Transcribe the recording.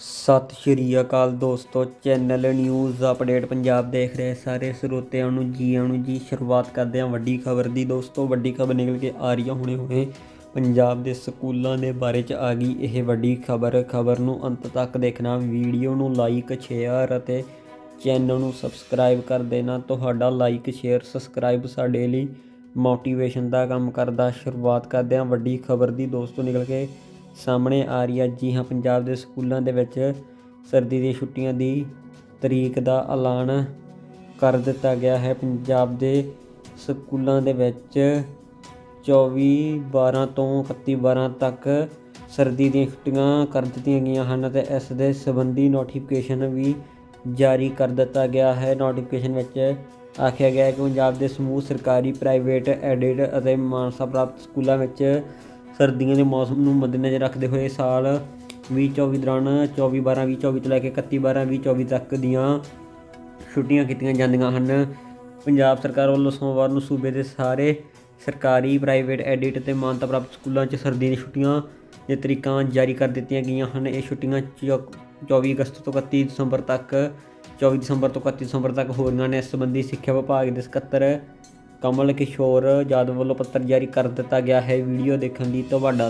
ਸਤਿ ਸ਼੍ਰੀ ਅਕਾਲ ਦੋਸਤੋ, channel news update Punjab ਦੇਖ ਰਹੇ ਸਾਰੇ ਸਰੋਤਿਆਂ ਨੂੰ ਜੀਆਂ ਨੂੰ ਜੀ। ਸ਼ੁਰੂਆਤ ਕਰਦੇ ਹਾਂ ਵੱਡੀ ਖਬਰ ਦੀ। ਦੋਸਤੋ, ਵੱਡੀ ਖਬਰ ਨਿਕਲ ਕੇ ਆ ਰਹੀ ਹੈ ਹੁਣੇ ਹੁਣੇ। ਪੰਜਾਬ ਦੇ ਸਕੂਲਾਂ ਦੇ ਬਾਰੇ ਚ ਆ ਗਈ ਇਹ ਵੱਡੀ ਖਬਰ। ਖਬਰ ਨੂੰ ਅੰਤ ਤੱਕ ਦੇਖਣਾ, ਵੀਡੀਓ ਨੂੰ ਲਾਈਕ, ਸ਼ੇਅਰ ਅਤੇ ਚੈਨਲ ਨੂੰ ਸਬਸਕ੍ਰਾਈਬ ਕਰ ਦੇਣਾ। ਤੁਹਾਡਾ ਲਾਈਕ, ਸ਼ੇਅਰ, ਸਬਸਕ੍ਰਾਈਬ ਸਾਡੇ ਲਈ ਮੋਟੀਵੇਸ਼ਨ ਦਾ ਕੰਮ ਕਰਦਾ। ਸ਼ੁਰੂਆਤ ਕਰਦੇ ਹਾਂ ਵੱਡੀ ਖਬਰ ਦੀ। ਦੋਸਤੋ, ਨਿਕਲ ਕੇ ਸਾਹਮਣੇ ਆ ਰਹੀ ਹੈ ਜੀ ਹਾਂ, ਪੰਜਾਬ ਦੇ ਸਕੂਲਾਂ ਦੇ ਵਿੱਚ ਸਰਦੀ ਦੀਆਂ ਛੁੱਟੀਆਂ ਦੀ ਤਰੀਕ ਦਾ ਐਲਾਨ ਕਰ ਦਿੱਤਾ ਗਿਆ ਹੈ। ਪੰਜਾਬ ਦੇ ਸਕੂਲਾਂ ਦੇ ਵਿੱਚ 24 12 ਤੋਂ 31 12 ਤੱਕ ਸਰਦੀ ਦੀਆਂ ਛੁੱਟੀਆਂ ਕਰ ਦਿੱਤੀਆਂ ਗਈਆਂ ਹਨ ਅਤੇ ਇਸ ਦੇ ਸੰਬੰਧੀ ਨੋਟੀਫਿਕੇਸ਼ਨ ਵੀ ਜਾਰੀ ਕਰ ਦਿੱਤਾ ਗਿਆ ਹੈ। ਨੋਟੀਫਿਕੇਸ਼ਨ ਵਿੱਚ ਆਖਿਆ ਗਿਆ ਹੈ ਕਿ ਪੰਜਾਬ ਦੇ ਸਮੂਹ ਸਰਕਾਰੀ ਪ੍ਰਾਈਵੇਟ ਐਡਿਡ ਅਤੇ ਮਾਨਸਾ ਪ੍ਰਾਪਤ ਸਕੂਲਾਂ ਵਿੱਚ ਸਰਦੀਆਂ ਦੇ ਮੌਸਮ ਨੂੰ ਮੱਦੇਨਜ਼ਰ ਰੱਖਦੇ ਹੋਏ ਸਾਲ 2024 ਦੌਰਾਨ 24 12 2024 ਤੋਂ ਲੈ ਕੇ 31 12 2024 ਤੱਕ ਦੀਆਂ ਛੁੱਟੀਆਂ ਕੀਤੀਆਂ ਜਾਂਦੀਆਂ ਹਨ। ਪੰਜਾਬ ਸਰਕਾਰ ਵੱਲੋਂ ਸੋਮਵਾਰ ਨੂੰ ਸੂਬੇ ਦੇ ਸਾਰੇ ਸਰਕਾਰੀ, ਪ੍ਰਾਈਵੇਟ, ਐਡਿਟ ਤੇ ਮਾਨਤਾ ਪ੍ਰਾਪਤ ਸਕੂਲਾਂ 'ਚ ਸਰਦੀ ਦੀਆਂ ਛੁੱਟੀਆਂ ਦੇ ਤਰੀਕਾਂ ਜਾਰੀ ਕਰ ਦਿੱਤੀਆਂ ਗਈਆਂ ਹਨ। ਇਹ ਛੁੱਟੀਆਂ ਚੌ- 24 ਅਗਸਤ ਤੋਂ 31 ਦਸੰਬਰ ਤੱਕ 24 ਦਸੰਬਰ ਤੋਂ 31 ਦਸੰਬਰ ਤੱਕ ਹੋ ਰਹੀਆਂ ਨੇ। ਇਸ ਸੰਬੰਧੀ ਸਿੱਖਿਆ ਵਿਭਾਗ ਦੇ ਸਕੱਤਰ ਕਮਲ ਕਿਸ਼ੋਰ ਯਾਦਵ ਵੱਲੋਂ ਪੱਤਰ ਜਾਰੀ ਕਰ ਦਿੱਤਾ ਗਿਆ ਹੈ। ਵੀਡੀਓ ਦੇਖਣ ਲਈ ਤੁਹਾਡਾ